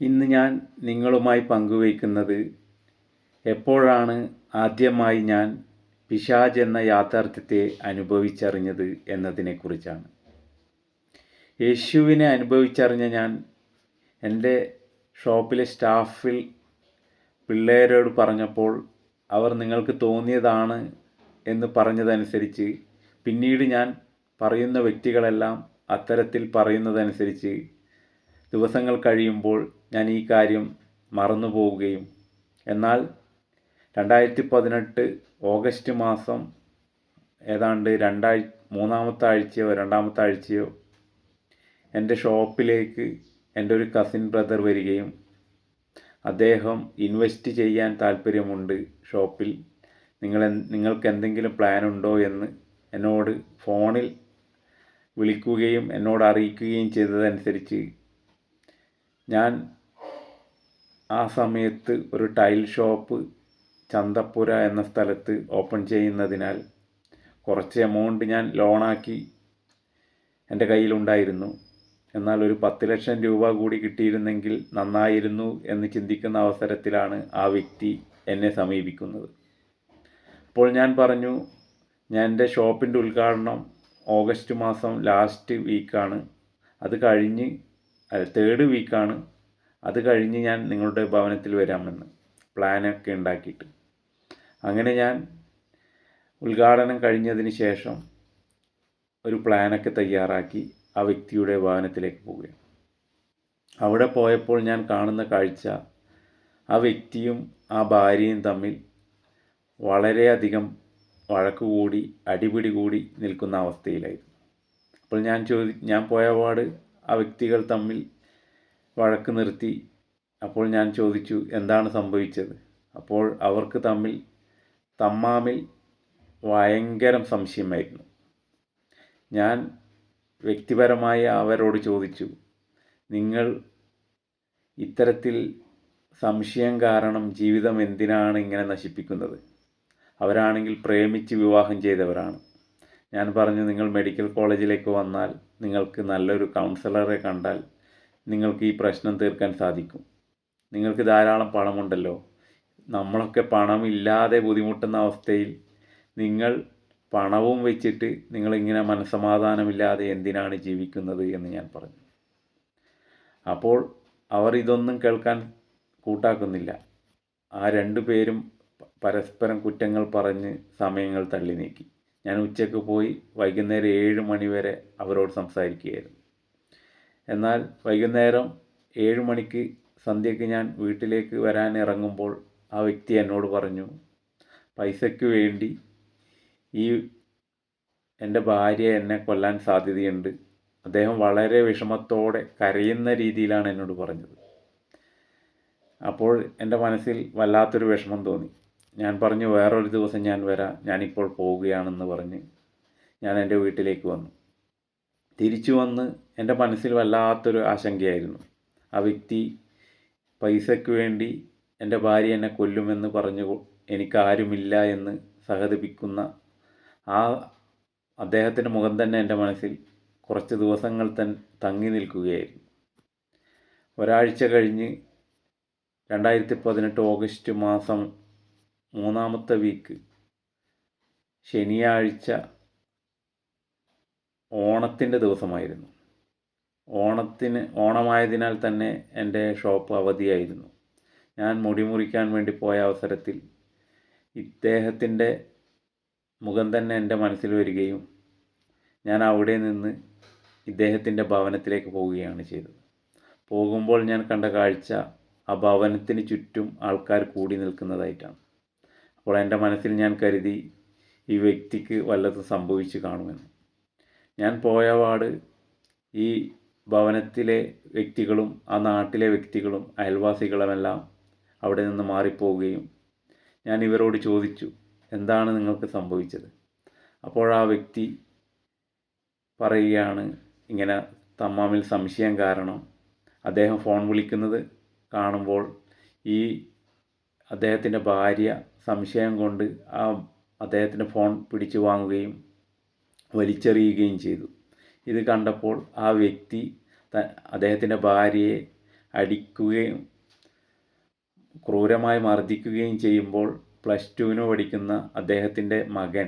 ഇന്ന് ഞാൻ നിങ്ങളുമായി പങ്കുവയ്ക്കുന്നത് എപ്പോഴാണ് ആദ്യമായി ഞാൻ പിശാജ് എന്ന യാഥാർത്ഥ്യത്തെ അനുഭവിച്ചറിഞ്ഞത് എന്നതിനെക്കുറിച്ചാണ്. യേശുവിനെ അനുഭവിച്ചറിഞ്ഞ ഞാൻ എന്റെ ഷോപ്പിലെ സ്റ്റാഫിൽ പിള്ളേരോട് പറഞ്ഞപ്പോൾ അവർ നിങ്ങൾക്ക് തോന്നിയതാണ് എന്ന് പറഞ്ഞതനുസരിച്ച് പിന്നീട് ഞാൻ പറയുന്ന വ്യക്തികളെല്ലാം അത്തരത്തിൽ പറയുന്നതനുസരിച്ച് ദിവസങ്ങൾ കഴിയുമ്പോൾ ഞാൻ ഈ കാര്യം മറന്നു പോവുകയും. എന്നാൽ രണ്ടായിരത്തി പതിനെട്ട് ഓഗസ്റ്റ് മാസം ഏതാണ്ട് രണ്ടാഴ് മൂന്നാമത്തെ ആഴ്ചയോ രണ്ടാമത്തെ ആഴ്ചയോ എന്റെ ഷോപ്പിലേക്ക് എന്റെ ഒരു കസിൻ ബ്രദർ വരികയും അദ്ദേഹം ഇൻവെസ്റ്റ് ചെയ്യാൻ താല്പര്യമുണ്ട് ഷോപ്പിൽ. നിങ്ങൾ നിങ്ങൾക്ക് എന്തെങ്കിലും പ്ലാൻ ഉണ്ടോ എന്ന് എന്നോട് ഫോണിൽ വിളിക്കുകയും എന്നോട് അറിയിക്കുകയും ചെയ്തതനുസരിച്ച് ഞാൻ ആ സമയത്ത് ഒരു ടൈൽ ഷോപ്പ് ചന്തപ്പുര എന്ന സ്ഥലത്ത് ഓപ്പൺ ചെയ്യുന്നതിനാൽ കുറച്ച് എമൗണ്ട് ഞാൻ ലോണാക്കി എന്റെ കയ്യിലുണ്ടായിരുന്നു. എന്നാൽ ഒരു പത്ത് ലക്ഷം രൂപ കൂടി കിട്ടിയിരുന്നെങ്കിൽ നന്നായിരുന്നു എന്ന് ചിന്തിക്കുന്ന അവസരത്തിലാണ് ആ വ്യക്തി എന്നെ സമീപിക്കുന്നത്. അപ്പോൾ ഞാൻ പറഞ്ഞു ഞാൻ എന്റെ ഷോപ്പിന്റെ ഉദ്ഘാടനം ഓഗസ്റ്റ് മാസം ലാസ്റ്റ് വീക്കാണ് അത് കഴിഞ്ഞ് തേർഡ് വീക്കാണ് അത് കഴിഞ്ഞ് ഞാൻ നിങ്ങളുടെ ഭവനത്തിൽ വരാമെന്ന് പ്ലാനൊക്കെ ഉണ്ടാക്കിയിട്ട്. അങ്ങനെ ഞാൻ ഉദ്ഘാടനം കഴിഞ്ഞതിന് ശേഷം ഒരു പ്ലാനൊക്കെ തയ്യാറാക്കി ആ വ്യക്തിയുടെ ഭവനത്തിലേക്ക് പോവുകയാണ്. അവിടെ പോയപ്പോൾ ഞാൻ കാണുന്ന കാഴ്ച ആ വ്യക്തിയും ആ ഭാര്യയും തമ്മിൽ വളരെയധികം വഴക്ക് കൂടി അടിപിടി കൂടി നിൽക്കുന്ന അവസ്ഥയിലായിരുന്നു. അപ്പോൾ ഞാൻ ചോദി ഞാൻ പോയപാട് ആ വ്യക്തികൾ തമ്മിൽ വഴക്ക് നിർത്തി. അപ്പോൾ ഞാൻ ചോദിച്ചു എന്താണ് സംഭവിച്ചത്? അപ്പോൾ അവർക്ക് തമ്മിൽ തമ്മാമിൽ ഭയങ്കരം സംശയമായിരുന്നു. ഞാൻ വ്യക്തിപരമായി അവരോട് ചോദിച്ചു നിങ്ങൾ ഇത്തരത്തിൽ സംശയം കാരണം ജീവിതം എന്തിനാണ് ഇങ്ങനെ നശിപ്പിക്കുന്നത്? അവരാണെങ്കിൽ പ്രേമിച്ച് വിവാഹം ചെയ്തവരാണ്. ഞാൻ പറഞ്ഞു നിങ്ങൾ മെഡിക്കൽ കോളേജിലേക്ക് വന്നാൽ നിങ്ങൾക്ക് നല്ലൊരു കൗൺസിലറെ കണ്ടാൽ നിങ്ങൾക്ക് ഈ പ്രശ്നം തീർക്കാൻ സാധിക്കും. നിങ്ങൾക്ക് ധാരാളം പണമുണ്ടല്ലോ. നമ്മളൊക്കെ പണമില്ലാതെ ബുദ്ധിമുട്ടുന്ന അവസ്ഥയിൽ നിങ്ങൾ പണവും വെച്ചിട്ട് നിങ്ങളിങ്ങനെ മനസ്സമാധാനമില്ലാതെ എന്തിനാണ് ജീവിക്കുന്നത് എന്ന് ഞാൻ പറഞ്ഞു. അപ്പോൾ അവർ ഇതൊന്നും കേൾക്കാൻ കൂട്ടാക്കുന്നില്ല. ആ രണ്ടു പേരും പരസ്പരം കുറ്റങ്ങൾ പറഞ്ഞ് സമയങ്ങൾ തള്ളി നീക്കി. ഞാൻ ഉച്ചയ്ക്ക് പോയി വൈകുന്നേരം ഏഴ് മണിവരെ അവരോട് സംസാരിക്കുകയായിരുന്നു. എന്നാൽ വൈകുന്നേരം ഏഴ് മണിക്ക് സന്ധ്യയ്ക്ക് ഞാൻ വീട്ടിലേക്ക് വരാൻ ഇറങ്ങുമ്പോൾ ആ വ്യക്തി എന്നോട് പറഞ്ഞു പൈസയ്ക്ക് വേണ്ടി ഈ എന്റെ ഭാര്യ എന്നെ കൊല്ലാൻ സാധ്യതയുണ്ട്. അദ്ദേഹം വളരെ വിഷമത്തോടെ കരയുന്ന രീതിയിലാണ് എന്നോട് പറഞ്ഞത്. അപ്പോൾ എന്റെ മനസ്സിൽ വല്ലാത്തൊരു വിഷമം തോന്നി. ഞാൻ പറഞ്ഞു വേറൊരു ദിവസം ഞാൻ വരാം. ഞാനിപ്പോൾ പോവുകയാണെന്ന് പറഞ്ഞ് ഞാൻ എന്റെ വീട്ടിലേക്ക് വന്നു. തിരിച്ചു വന്ന് എന്റെ മനസ്സിൽ വല്ലാത്തൊരു ആശങ്കയായിരുന്നു. ആ വ്യക്തി പൈസയ്ക്ക് വേണ്ടി എന്റെ ഭാര്യ എന്നെ കൊല്ലുമെന്ന് പറഞ്ഞു എനിക്കാരുമില്ല എന്ന് സഹതിപ്പിക്കുന്ന ആ അദ്ദേഹത്തിന്റെ മുഖം തന്നെ എന്റെ മനസ്സിൽ കുറച്ച് ദിവസങ്ങൾ തൻ തങ്ങി നിൽക്കുകയായിരുന്നു. ഒരാഴ്ച കഴിഞ്ഞ് രണ്ടായിരത്തി പതിനെട്ട് ഓഗസ്റ്റ് മാസം മൂന്നാമത്തെ വീക്ക് ശനിയാഴ്ച ഓണത്തിന്റെ ദിവസമായിരുന്നു. ഓണത്തിന് ഓണമായതിനാൽ തന്നെ എന്റെ ഷോപ്പ് അവധിയായിരുന്നു. ഞാൻ മുടി മുറിക്കാൻ വേണ്ടി പോയ അവസരത്തിൽ ഇദ്ദേഹത്തിന്റെ മുഖം തന്നെ എന്റെ മനസ്സിൽ വരികയും ഞാൻ അവിടെ നിന്ന് ഇദ്ദേഹത്തിന്റെ ഭവനത്തിലേക്ക് പോവുകയാണ് ചെയ്തത്. പോകുമ്പോൾ ഞാൻ കണ്ട കാഴ്ച ആ ഭവനത്തിന് ചുറ്റും ആൾക്കാർ കൂടി നിൽക്കുന്നതായിട്ടാണ്. അപ്പോൾ എന്റെ മനസ്സിൽ ഞാൻ കരുതി ഈ വ്യക്തിക്ക് വല്ലതും സംഭവിച്ചു കാണുമെന്ന്. ഞാൻ പോയപാട് ഈ ഭവനത്തിലെ വ്യക്തികളും ആ നാട്ടിലെ വ്യക്തികളും അയൽവാസികളുമെല്ലാം അവിടെ നിന്ന് മാറിപ്പോവുകയും ഞാൻ ഇവരോട് ചോദിച്ചു എന്താണ് നിങ്ങൾക്ക് സംഭവിച്ചത്? അപ്പോൾ ആ വ്യക്തി പറയുകയാണ് ഇങ്ങനെ തമ്മാമിൽ സംശയം കാരണം അദ്ദേഹം ഫോൺ വിളിക്കുന്നത് കാണുമ്പോൾ ഈ അദ്ദേഹത്തിന്റെ ഭാര്യ സംശയം കൊണ്ട് ആ അദ്ദേഹത്തിന്റെ ഫോൺ പിടിച്ചു വാങ്ങുകയും വലിച്ചെറിയുകയും ചെയ്തു. ഇത് കണ്ടപ്പോൾ ആ വ്യക്തി അദ്ദേഹത്തിന്റെ ഭാര്യയെ അടിക്കുകയും ക്രൂരമായി മർദ്ദിക്കുകയും ചെയ്യുമ്പോൾ പ്ലസ് ടുവിന് പഠിക്കുന്ന അദ്ദേഹത്തിന്റെ മകൻ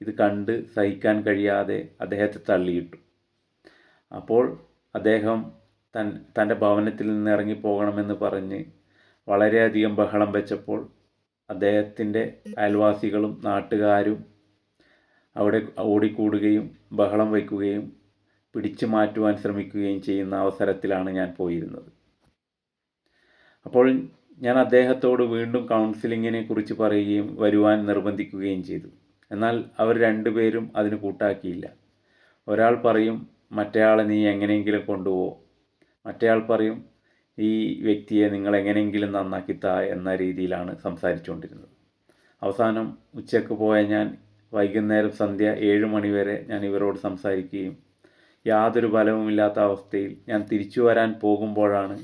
ഇത് കണ്ട് സഹിക്കാൻ കഴിയാതെ അദ്ദേഹത്തെ തള്ളിയിട്ടു. അപ്പോൾ അദ്ദേഹം തൻ തന്റെ ഭവനത്തിൽ നിന്ന് ഇറങ്ങിപ്പോകണമെന്ന് പറഞ്ഞ് വളരെയധികം ബഹളം വെച്ചപ്പോൾ അദ്ദേഹത്തിന്റെ അയൽവാസികളും നാട്ടുകാരും അവിടെ ഓടിക്കൂടുകയും ബഹളം വയ്ക്കുകയും പിടിച്ചു മാറ്റുവാൻ ശ്രമിക്കുകയും ചെയ്യുന്ന അവസരത്തിലാണ് ഞാൻ പോയിരുന്നത്. അപ്പോൾ ഞാൻ അദ്ദേഹത്തോട് വീണ്ടും കൗൺസിലിങ്ങിനെ കുറിച്ച് പറയുകയും വരുവാൻ നിർബന്ധിക്കുകയും ചെയ്തു. എന്നാൽ അവർ രണ്ടുപേരും അതിന് കൂട്ടാക്കിയില്ല. ഒരാൾ പറയും മറ്റേയാളെ നീ എങ്ങനെയെങ്കിലും കൊണ്ടുപോകോ മറ്റേയാൾ പറയും ഈ വ്യക്തിയെ നിങ്ങൾ എങ്ങനെയെങ്കിലും നന്നാക്കി താ എന്ന രീതിയിലാണ് സംസാരിച്ചുകൊണ്ടിരുന്നത്. അവസാനം ഉച്ചയ്ക്ക് പോയ ഞാൻ വൈകുന്നേരം സന്ധ്യ ഏഴ് മണിവരെ ഞാൻ ഇവരോട് സംസാരിക്കുകയും യാതൊരു ഫലവുമില്ലാത്ത അവസ്ഥയിൽ ഞാൻ തിരിച്ചു വരാൻ പോകുമ്പോഴാണ്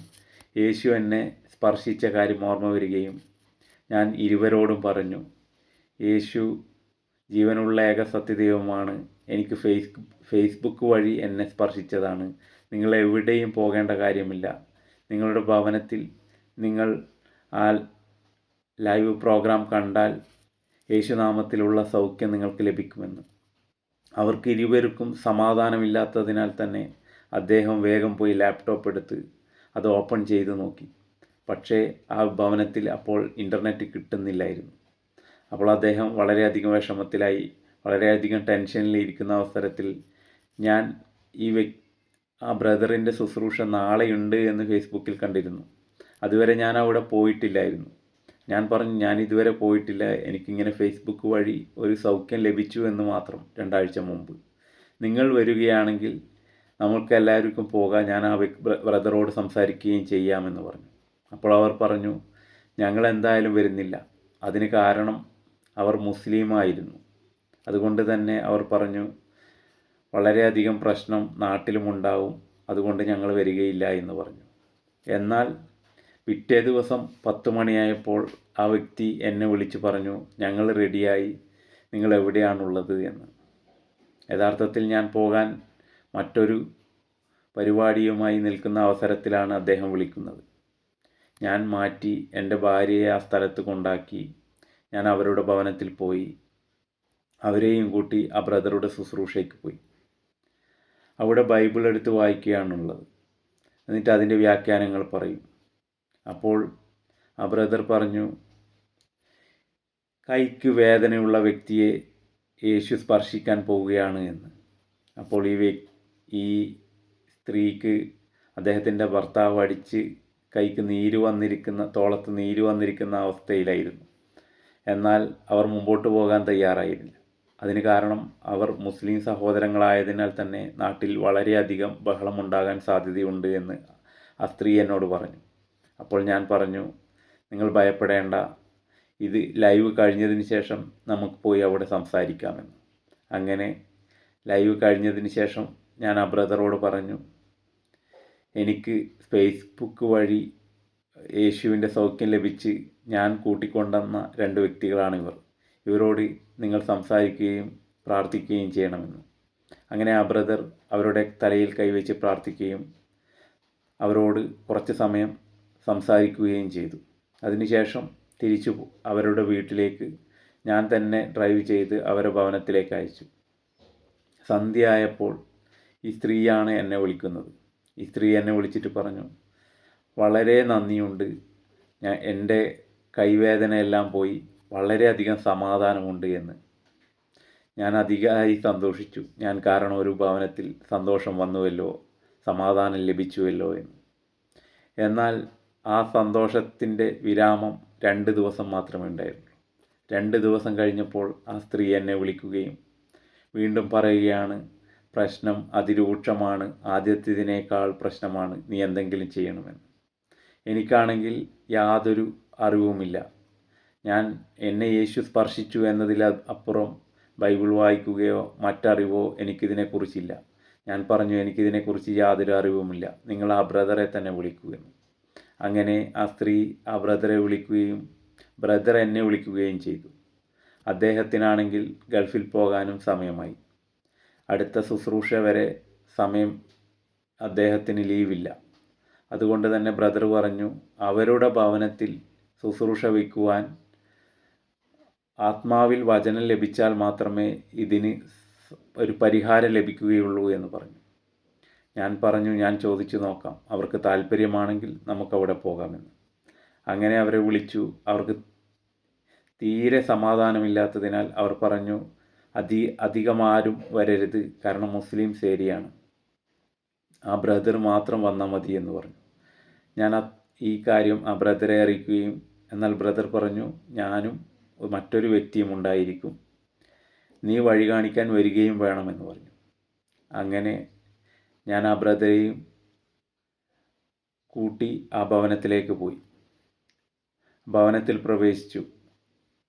യേശു എന്നെ സ്പർശിച്ച കാര്യം ഓർമ്മ വരികയും ഞാൻ ഇരുവരോടും പറഞ്ഞു യേശു ജീവനുള്ള ഏക സത്യദൈവമാണ്. എനിക്ക് ഫേസ് ഫേസ്ബുക്ക് വഴി എന്നെ സ്പർശിച്ചതാണ്. നിങ്ങൾ എവിടെയും പോകേണ്ട കാര്യമില്ല. നിങ്ങളുടെ ഭവനത്തിൽ നിങ്ങൾ ആ ലൈവ് പ്രോഗ്രാം കണ്ടാൽ യേശുനാമത്തിലുള്ള സൗഖ്യം നിങ്ങൾക്ക് ലഭിക്കുമെന്ന്. അവർക്ക് ഇരുവർക്കും സമാധാനമില്ലാത്തതിനാൽ തന്നെ അദ്ദേഹം വേഗം പോയി ലാപ്ടോപ്പ് എടുത്ത് അത് ഓപ്പൺ ചെയ്ത് നോക്കി. പക്ഷേ ആ ഭവനത്തിൽ അപ്പോൾ ഇന്റർനെറ്റ് കിട്ടുന്നില്ലായിരുന്നു. അപ്പോൾ അദ്ദേഹം വളരെയധികം വിഷമത്തിലായി വളരെയധികം ടെൻഷനിൽ ഇരിക്കുന്ന അവസരത്തിൽ ഞാൻ ഈ വ്യക് ആ ബ്രദറിന്റെ ശുശ്രൂഷ നാളെയുണ്ട് എന്ന് ഫേസ്ബുക്കിൽ കണ്ടിരുന്നു. അതുവരെ ഞാൻ അവിടെ പോയിട്ടില്ലായിരുന്നു. ഞാൻ പറഞ്ഞു ഞാൻ ഇതുവരെ പോയിട്ടില്ല. എനിക്കിങ്ങനെ ഫേസ്ബുക്ക് വഴി ഒരു സൗഖ്യം ലഭിച്ചു എന്ന് മാത്രം രണ്ടാഴ്ച മുമ്പ്. നിങ്ങൾ വരികയാണെങ്കിൽ നമുക്ക് എല്ലാവർക്കും പോകാം. ഞാൻ ആ ബ്രദറോട് സംസാരിക്കുകയും ചെയ്യാമെന്ന് പറഞ്ഞു. അപ്പോൾ അവർ പറഞ്ഞു ഞങ്ങൾ എന്തായാലും വരുന്നില്ല. അതിന് കാരണം അവർ മുസ്ലിമായിരുന്നു അതുകൊണ്ട് തന്നെ അവർ പറഞ്ഞു വളരെയധികം പ്രശ്നം നാട്ടിലുമുണ്ടാവും അതുകൊണ്ട് ഞങ്ങൾ വരികയില്ല എന്ന് പറഞ്ഞു. എന്നാൽ പിറ്റേ ദിവസം പത്ത് മണിയായപ്പോൾ ആ വ്യക്തി എന്നെ വിളിച്ച് പറഞ്ഞു ഞങ്ങൾ റെഡിയായി. നിങ്ങൾ എവിടെയാണുള്ളത്? എന്ന്. യഥാർത്ഥത്തിൽ ഞാൻ പോകാൻ മറ്റൊരു പരിപാടിയുമായി നിൽക്കുന്ന അവസരത്തിലാണ് അദ്ദേഹം വിളിക്കുന്നത്. ഞാൻ മാറ്റി എന്റെ ഭാര്യയെ ആ സ്ഥലത്ത് കൊണ്ടാക്കി. ഞാൻ അവരുടെ ഭവനത്തിൽ പോയി. അവരെയും കൂട്ടി ആ ബ്രദറുടെ ശുശ്രൂഷയ്ക്ക് പോയി. അവിടെ ബൈബിൾ എടുത്ത് വായിക്കുകയാണുള്ളത്. എന്നിട്ട് അതിന്റെ വ്യാഖ്യാനങ്ങൾ പറയും. അപ്പോൾ ആ ബ്രദർ പറഞ്ഞു കൈക്ക് വേദനയുള്ള വ്യക്തിയെ യേശു സ്പർശിക്കാൻ പോവുകയാണ് എന്ന്. അപ്പോൾ ഈ ഈ സ്ത്രീക്ക് അദ്ദേഹത്തിന്റെ ഭർത്താവ് അടിച്ച് കൈക്ക് നീര് വന്നിരിക്കുന്ന തോളത്ത് നീര് വന്നിരിക്കുന്ന അവസ്ഥയിലായിരുന്നു. എന്നാൽ അവർ മുമ്പോട്ട് പോകാൻ തയ്യാറായില്ല അതിന് കാരണം അവർ മുസ്ലിം സഹോദരങ്ങളായതിനാൽ തന്നെ നാട്ടിൽ വളരെയധികം ബഹളമുണ്ടാകാൻ സാധ്യതയുണ്ട് എന്ന് ആ സ്ത്രീ എന്നോട് പറഞ്ഞു. അപ്പോൾ ഞാൻ പറഞ്ഞു നിങ്ങൾ ഭയപ്പെടേണ്ട. ഇത് ലൈവ് കഴിഞ്ഞതിന് ശേഷം നമുക്ക് പോയി അവിടെ സംസാരിക്കാമെന്ന്. അങ്ങനെ ലൈവ് കഴിഞ്ഞതിന് ശേഷം ഞാൻ ആ ബ്രദറോട് പറഞ്ഞു എനിക്ക് ഫേസ്ബുക്ക് വഴി യേശുവിന്റെ സൗഖ്യം ലഭിച്ച് ഞാൻ കൂട്ടിക്കൊണ്ടുവന്ന രണ്ട് വ്യക്തികളാണ് ഇവർ. ഇവരോട് നിങ്ങൾ സംസാരിക്കുകയും പ്രാർത്ഥിക്കുകയും ചെയ്യണമെന്ന്. അങ്ങനെ ആ ബ്രദർ അവരുടെ തലയിൽ കൈവച്ച് പ്രാർത്ഥിക്കുകയും അവരോട് കുറച്ച് സമയം സംസാരിക്കുകയും ചെയ്തു. അതിനുശേഷം തിരിച്ചു അവരുടെ വീട്ടിലേക്ക് ഞാൻ തന്നെ ഡ്രൈവ് ചെയ്ത് അവരുടെ ഭവനത്തിലേക്ക് അയച്ചു. സന്ധ്യയായപ്പോൾ ഈ സ്ത്രീയാണ് എന്നെ വിളിക്കുന്നത്. ഈ സ്ത്രീ എന്നെ വിളിച്ചിട്ട് പറഞ്ഞു വളരെ നന്ദിയുണ്ട്. ഞാൻ എന്റെ കൈവേദനയെല്ലാം പോയി വളരെയധികം സമാധാനമുണ്ട് എന്ന്. ഞാൻ അധികമായി സന്തോഷിച്ചു. ഞാൻ കാരണം ഒരു ഭവനത്തിൽ സന്തോഷം വന്നുവല്ലോ സമാധാനം ലഭിച്ചുവല്ലോ എന്ന്. എന്നാൽ ആ സന്തോഷത്തിന്റെ വിരാമം രണ്ട് ദിവസം മാത്രമേ ഉണ്ടായിരുന്നുള്ളൂ. രണ്ട് ദിവസം കഴിഞ്ഞപ്പോൾ ആ സ്ത്രീ എന്നെ വിളിക്കുകയും വീണ്ടും പറയുകയാണ് പ്രശ്നം അതിരൂക്ഷമാണ്. ആദ്യത്തേതിനേക്കാൾ പ്രശ്നമാണ്. നീ എന്തെങ്കിലും ചെയ്യണമെന്ന്. എനിക്കാണെങ്കിൽ യാതൊരു അറിവുമില്ല. ഞാൻ എന്നെ യേശു സ്പർശിച്ചു എന്നതിൽ അപ്പുറം ബൈബിൾ വായിക്കുകയോ മറ്ററിവോ എനിക്കിതിനെക്കുറിച്ചില്ല. ഞാൻ പറഞ്ഞു എനിക്കിതിനെക്കുറിച്ച് യാതൊരു അറിവുമില്ല. നിങ്ങൾ ആ ബ്രദറെ തന്നെ വിളിക്കുമെന്ന് അങ്ങനെ ആ സ്ത്രീ ആ ബ്രദറെ വിളിക്കുകയും ബ്രദർ എന്നെ വിളിക്കുകയും ചെയ്തു. അദ്ദേഹത്തിനാണെങ്കിൽ ഗൾഫിൽ പോകാനും സമയമായി. അടുത്ത ശുശ്രൂഷ വരെ സമയം അദ്ദേഹത്തിന് ലീവില്ല. അതുകൊണ്ട് തന്നെ ബ്രദർ പറഞ്ഞു അവരുടെ ഭവനത്തിൽ ശുശ്രൂഷ വയ്ക്കുവാൻ ആത്മാവിൽ വചനം ലഭിച്ചാൽ മാത്രമേ ഇതിന് ഒരു പരിഹാരം ലഭിക്കുകയുള്ളൂ എന്ന് പറഞ്ഞു. ഞാൻ പറഞ്ഞു ഞാൻ ചോദിച്ചു നോക്കാം. അവർക്ക് താല്പര്യമാണെങ്കിൽ നമുക്കവിടെ പോകാമെന്ന്. അങ്ങനെ അവരെ വിളിച്ചു. അവർക്ക് തീരെ സമാധാനമില്ലാത്തതിനാൽ അവർ പറഞ്ഞു അധി അധികമാരും വരരുത്. കാരണം മുസ്ലിംസ് ഏരിയയാണ് ആ ബ്രദർ മാത്രം വന്നാൽ മതി എന്ന് പറഞ്ഞു. ഞാൻ ഈ കാര്യം ആ ബ്രദറെ അറിയിക്കുകയും എന്നാൽ ബ്രദർ പറഞ്ഞു ഞാനും മറ്റൊരു വ്യക്തിയും ഉണ്ടായിരിക്കും. നീ വഴി കാണിക്കാൻ വരികയും വേണമെന്ന് പറഞ്ഞു. അങ്ങനെ ഞാൻ ആ ബ്രദറെയും കൂട്ടി ആ ഭവനത്തിലേക്ക് പോയി. ഭവനത്തിൽ പ്രവേശിച്ചു.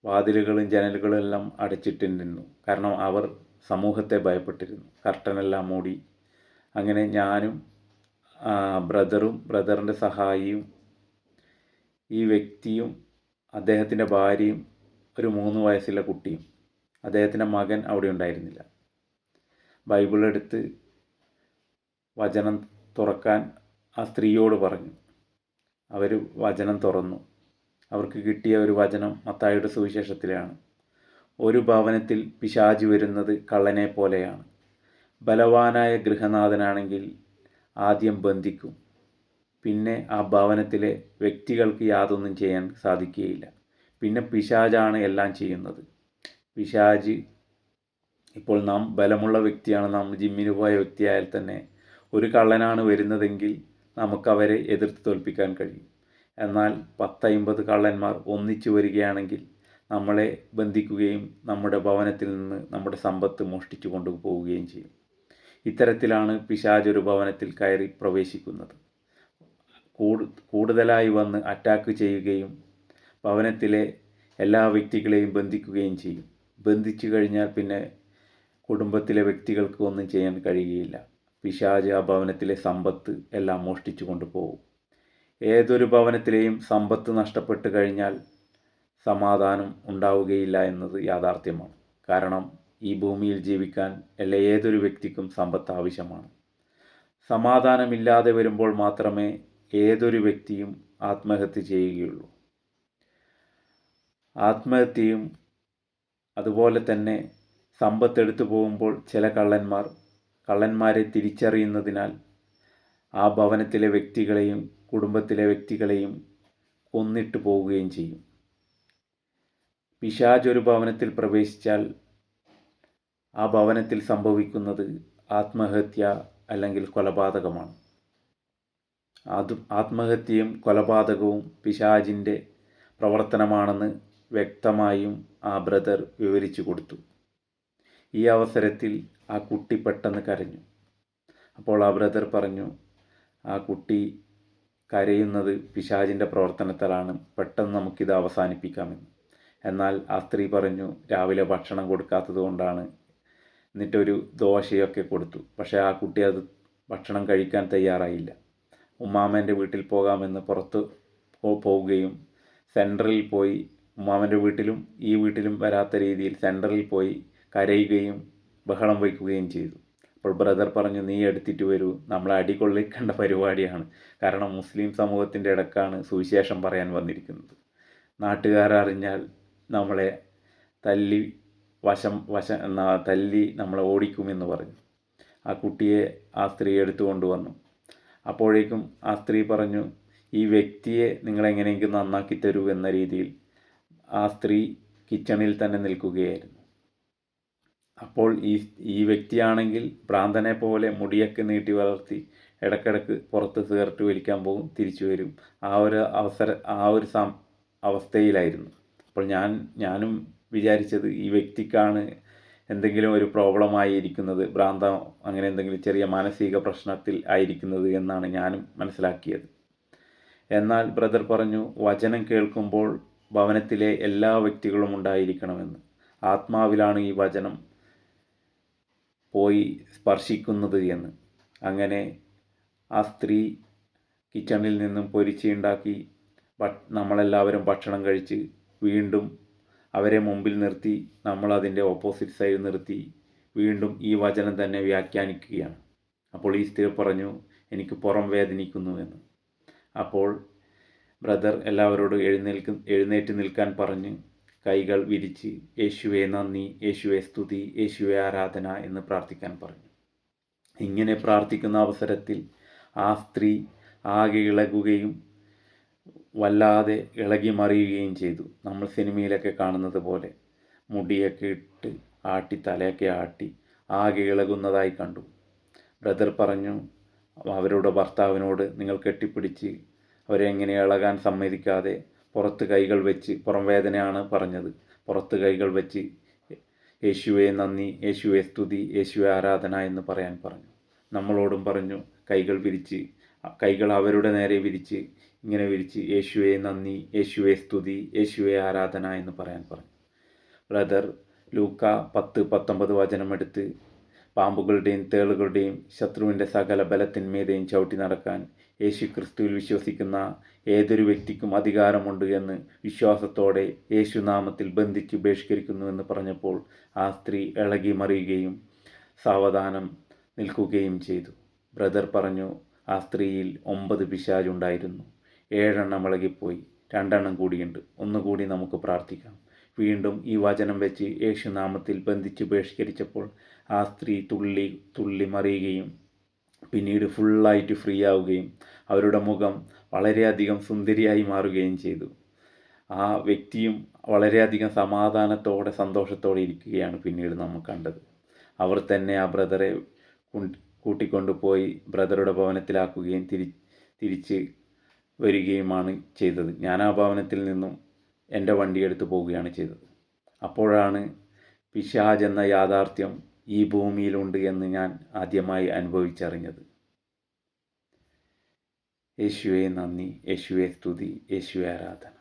വാതിലുകളും ജനലുകളും എല്ലാം അടച്ചിട്ടിരുന്നു കാരണം അവർ സമൂഹത്തെ ഭയപ്പെട്ടിരുന്നു. കർട്ടനെല്ലാം മൂടി. അങ്ങനെ ഞാനും ബ്രദറും ബ്രദറിന്റെ സഹായിയും ഈ വ്യക്തിയും അദ്ദേഹത്തിന്റെ ഭാര്യയും ഒരു മൂന്ന് വയസ്സുള്ള കുട്ടിയും അദ്ദേഹത്തിന്റെ മകൻ അവിടെ ഉണ്ടായിരുന്നില്ല. ബൈബിൾ എടുത്ത് വചനം തുറക്കാൻ ആ സ്ത്രീയോട് പറഞ്ഞു. അവർ വചനം തുറന്നു. അവർക്ക് കിട്ടിയ ഒരു വചനം മത്തായിയുടെ സുവിശേഷത്തിലാണ്. ഒരു ഭവനത്തിൽ പിശാജ് വരുന്നത് കള്ളനെ പോലെയാണ്. ബലവാനായ ഗൃഹനാഥനാണെങ്കിൽ ആദ്യം ബന്ധിക്കും. പിന്നെ ആ ഭവനത്തിലെ വ്യക്തികൾക്ക് യാതൊന്നും ചെയ്യാൻ സാധിക്കുകയില്ല. പിന്നെ പിശാജാണ് എല്ലാം ചെയ്യുന്നത്. പിശാജ് ഇപ്പോൾ നാം ബലമുള്ള വ്യക്തിയാണ്. നാം ജിമ്മിന് പോയ വ്യക്തിയായാൽ തന്നെ ഒരു കള്ളനാണ് വരുന്നതെങ്കിൽ നമുക്കവരെ എതിർത്ത് തോൽപ്പിക്കാൻ കഴിയും. എന്നാൽ പത്തൈമ്പത് കള്ളന്മാർ ഒന്നിച്ചു വരികയാണെങ്കിൽ നമ്മളെ ബന്ധിക്കുകയും നമ്മുടെ ഭവനത്തിൽ നിന്ന് നമ്മുടെ സമ്പത്ത് മോഷ്ടിച്ചു കൊണ്ടുപോവുകയും ചെയ്യും. ഇത്തരത്തിലാണ് പിശാജ് ഒരു ഭവനത്തിൽ കയറി പ്രവേശിക്കുന്നത്. കൂടുതലായി വന്ന് അറ്റാക്ക് ചെയ്യുകയും ഭവനത്തിലെ എല്ലാ വ്യക്തികളെയും ബന്ധിക്കുകയും ചെയ്യും. ബന്ധിച്ചു കഴിഞ്ഞാൽ പിന്നെ കുടുംബത്തിലെ വ്യക്തികൾക്ക് ഒന്നും ചെയ്യാൻ കഴിയുകയില്ല. പിശാജ് ആ ഭവനത്തിലെ സമ്പത്ത് എല്ലാം മോഷ്ടിച്ചു കൊണ്ടുപോകും. ഏതൊരു ഭവനത്തിലെയും സമ്പത്ത് നഷ്ടപ്പെട്ട് കഴിഞ്ഞാൽ സമാധാനം ഉണ്ടാവുകയില്ല എന്നത് യാഥാർത്ഥ്യമാണ്. കാരണം ഈ ഭൂമിയിൽ ജീവിക്കാൻ എല്ലാ ഏതൊരു വ്യക്തിക്കും സമ്പത്ത് ആവശ്യമാണ്. സമാധാനമില്ലാതെ വരുമ്പോൾ മാത്രമേ ഏതൊരു വ്യക്തിയും ആത്മഹത്യ ചെയ്യുകയുള്ളൂ. ആത്മഹത്യയും അതുപോലെ തന്നെ സമ്പത്ത് എടുത്തു പോകുമ്പോൾ ചില കള്ളന്മാർ കള്ളന്മാരെ തിരിച്ചറിയുന്നതിനാൽ ആ ഭവനത്തിലെ വ്യക്തികളെയും കുടുംബത്തിലെ വ്യക്തികളെയും കൊന്നിട്ട് പോവുകയും ചെയ്യും. പിശാജ് ഒരു ഭവനത്തിൽ പ്രവേശിച്ചാൽ ആ ഭവനത്തിൽ സംഭവിക്കുന്നത് ആത്മഹത്യ അല്ലെങ്കിൽ കൊലപാതകമാണ്. അത് ആത്മഹത്യയും കൊലപാതകവും പിശാജിന്റെ പ്രവർത്തനമാണെന്ന് വ്യക്തമായും ആ ബ്രദർ വിവരിച്ചു കൊടുത്തു. ഈ അവസരത്തിൽ ആ കുട്ടി പെട്ടെന്ന് കരഞ്ഞു. അപ്പോൾ ആ ബ്രദർ പറഞ്ഞു ആ കുട്ടി കരയുന്നത് പിശാചിന്റെ പ്രവർത്തനത്തിലാണ്. പെട്ടെന്ന് നമുക്കിത് അവസാനിപ്പിക്കാമെന്ന്. എന്നാൽ ആ സ്ത്രീ പറഞ്ഞു രാവിലെ ഭക്ഷണം കൊടുക്കാത്തത് കൊണ്ടാണ്. എന്നിട്ടൊരു ദോശയൊക്കെ കൊടുത്തു. പക്ഷേ ആ കുട്ടി അത് ഭക്ഷണം കഴിക്കാൻ തയ്യാറായില്ല. ഉമ്മാമേന്റെ വീട്ടിൽ പോകാമെന്ന് പുറത്ത് പോവുകയും സെൻട്രലിൽ പോയി ഉമ്മാമന്റെ വീട്ടിലും ഈ വീട്ടിലും വരാത്ത രീതിയിൽ സെൻട്രലിൽ പോയി കരയുകയും ബഹളം വയ്ക്കുകയും ചെയ്തു. അപ്പോൾ ബ്രദർ പറഞ്ഞു നീ എടുത്തിട്ട് വരൂ. നമ്മളെ അടികൊള്ളിക്കേണ്ട പരിപാടിയാണ്. കാരണം മുസ്ലിം സമൂഹത്തിന്റെ ഇടക്കാണ് സുവിശേഷം പറയാൻ വന്നിരിക്കുന്നത്. നാട്ടുകാരറിഞ്ഞാൽ നമ്മളെ തല്ലി വശം വശ തല്ലി നമ്മളെ ഓടിക്കുമെന്ന് പറഞ്ഞു. ആ കുട്ടിയെ ആ സ്ത്രീ എടുത്തു കൊണ്ടുവന്നു. അപ്പോഴേക്കും ആ സ്ത്രീ പറഞ്ഞു ഈ വ്യക്തിയെ നിങ്ങളെങ്ങനെയെങ്കിലും നന്നാക്കി തരൂ എന്ന രീതിയിൽ ആ സ്ത്രീ കിച്ചണിൽ തന്നെ നിൽക്കുകയായിരുന്നു. അപ്പോൾ ഈ ഈ വ്യക്തിയാണെങ്കിൽ ഭ്രാന്തനെ പോലെ മുടിയൊക്കെ നീട്ടി വളർത്തി ഇടക്കിടക്ക് പുറത്ത് സിഗരറ്റ് വലിക്കാൻ പോകും തിരിച്ചു വരും. ആ ഒരു അവസര ആ ഒരു സം അവസ്ഥയിലായിരുന്നു. അപ്പോൾ ഞാൻ ഞാനും വിചാരിച്ചത് ഈ വ്യക്തിക്കാണ് എന്തെങ്കിലും ഒരു പ്രോബ്ലമായി ഇരിക്കുന്നത് ഭ്രാന്തം അങ്ങനെ എന്തെങ്കിലും ചെറിയ മാനസിക പ്രശ്നത്തിൽ ആയിരിക്കുന്നത് എന്നാണ് ഞാനും മനസ്സിലാക്കിയത്. എന്നാൽ ബ്രദർ പറഞ്ഞു വചനം കേൾക്കുമ്പോൾ ഭവനത്തിലെ എല്ലാ വ്യക്തികളും ഉണ്ടായിരിക്കണമെന്ന്. ആത്മാവിലാണ് ഈ വചനം പോയി സ്പർശിക്കുന്നത് എന്ന്. അങ്ങനെ ആ സ്ത്രീ കിച്ചണിൽ നിന്നും പൊരിച്ചുണ്ടാക്കി നമ്മളെല്ലാവരും ഭക്ഷണം കഴിച്ച് വീണ്ടും അവരെ മുമ്പിൽ നിർത്തി നമ്മളതിന്റെ ഓപ്പോസിറ്റ് സൈഡ് നിർത്തി വീണ്ടും ഈ വചനം തന്നെ വ്യാഖ്യാനിക്കുകയാണ്. അപ്പോൾ ഈ സ്ത്രീ പറഞ്ഞു എനിക്ക് പുറം വേദനിക്കുന്നു എന്ന്. അപ്പോൾ ബ്രദർ എല്ലാവരോടും എഴുന്നേൽക്ക് എഴുന്നേറ്റ് നിൽക്കാൻ പറഞ്ഞ് കൈകൾ വിരിച്ച് യേശുവെ നന്ദി യേശുവെ സ്തുതി യേശുവെ ആരാധന എന്ന് പ്രാർത്ഥിക്കാൻ പറഞ്ഞു. ഇങ്ങനെ പ്രാർത്ഥിക്കുന്ന അവസരത്തിൽ ആ സ്ത്രീ ആകെ ഇളകുകയും വല്ലാതെ ഇളകി മറിയുകയും ചെയ്തു. നമ്മൾ സിനിമയിലൊക്കെ കാണുന്നത് പോലെ മുടിയൊക്കെ ഇട്ട് ആട്ടി തലയൊക്കെ ആട്ടി ആകെ ഇളകുന്നതായി കണ്ടു. ബ്രദർ പറഞ്ഞു അവരുടെ ഭർത്താവിനോട് നിങ്ങൾ കെട്ടിപ്പിടിച്ച് അവരെ എങ്ങനെ ഇളകാൻ സമ്മതിക്കാതെ പുറത്ത് കൈകൾ വെച്ച് പുറം വേദനയാണ് പറഞ്ഞത്. പുറത്ത് കൈകൾ വെച്ച് യേശുവെ നന്ദി യേശുവെ സ്തുതി യേശുവെ ആരാധന എന്ന് പറയാൻ പറഞ്ഞു. നമ്മളോടും പറഞ്ഞു കൈകൾ വിരിച്ച് കൈകൾ അവരുടെ നേരെ വിരിച്ച് ഇങ്ങനെ വിരിച്ച് യേശുവെ നന്ദി യേശുവെ സ്തുതി യേശുവെ ആരാധന എന്ന് പറയാൻ പറഞ്ഞു. ബ്രദർ ലൂക്ക പത്ത് പത്തൊമ്പത് വചനമെടുത്ത് പാമ്പുകളുടെയും തേളുകളുടെയും ശത്രുവിന്റെ സകല ബലത്തിന്മീതെയും ചവിട്ടി നടക്കാൻ യേശു ക്രിസ്തുവിൽ വിശ്വസിക്കുന്ന ഏതൊരു വ്യക്തിക്കും അധികാരമുണ്ട് എന്ന് വിശ്വാസത്തോടെ യേശുനാമത്തിൽ ബന്ധിച്ച് ബഹിഷ്കരിക്കുന്നുവെന്ന് പറഞ്ഞപ്പോൾ ആ സ്ത്രീ ഇളകി മറിയുകയും സാവധാനം നിൽക്കുകയും ചെയ്തു. ബ്രദർ പറഞ്ഞു ആ സ്ത്രീയിൽ ഒമ്പത് പിശാജുണ്ടായിരുന്നു ഏഴെണ്ണം ഇളകിപ്പോയി. രണ്ടെണ്ണം കൂടിയുണ്ട്. ഒന്നുകൂടി നമുക്ക് പ്രാർത്ഥിക്കാം. വീണ്ടും ഈ വചനം വെച്ച് യേശുനാമത്തിൽ ബന്ധിച്ച് ബഹിഷ്കരിച്ചപ്പോൾ ആ സ്ത്രീ തുള്ളി തുള്ളി മറിയുകയും പിന്നീട് ഫുള്ളായിട്ട് ഫ്രീ ആവുകയും അവരുടെ മുഖം വളരെയധികം സുന്ദരിയായി മാറുകയും ചെയ്തു. ആ വ്യക്തിയും വളരെയധികം സമാധാനത്തോടെ സന്തോഷത്തോടെ ഇരിക്കുകയാണ് പിന്നീട് നമ്മൾ കണ്ടത്. അവർ തന്നെ ആ ബ്രദറെ കൂട്ടിക്കൊണ്ടുപോയി ബ്രദറുടെ ഭവനത്തിലാക്കുകയും തിരി തിരിച്ച് വരികയുമാണ് ചെയ്തത്. ഞാൻ ആ ഭവനത്തിൽ നിന്നും എന്റെ വണ്ടിയെടുത്ത് പോവുകയാണ് ചെയ്തത്. അപ്പോഴാണ് പിശാജ് എന്ന യാഥാർത്ഥ്യം ഈ ഭൂമിയിലുണ്ട് എന്ന് ഞാൻ ആദ്യമായി അനുഭവിച്ചറിഞ്ഞത്. യേശുവെ നന്ദി. യേശുവെ സ്തുതി. യേശുവെ ആരാധന.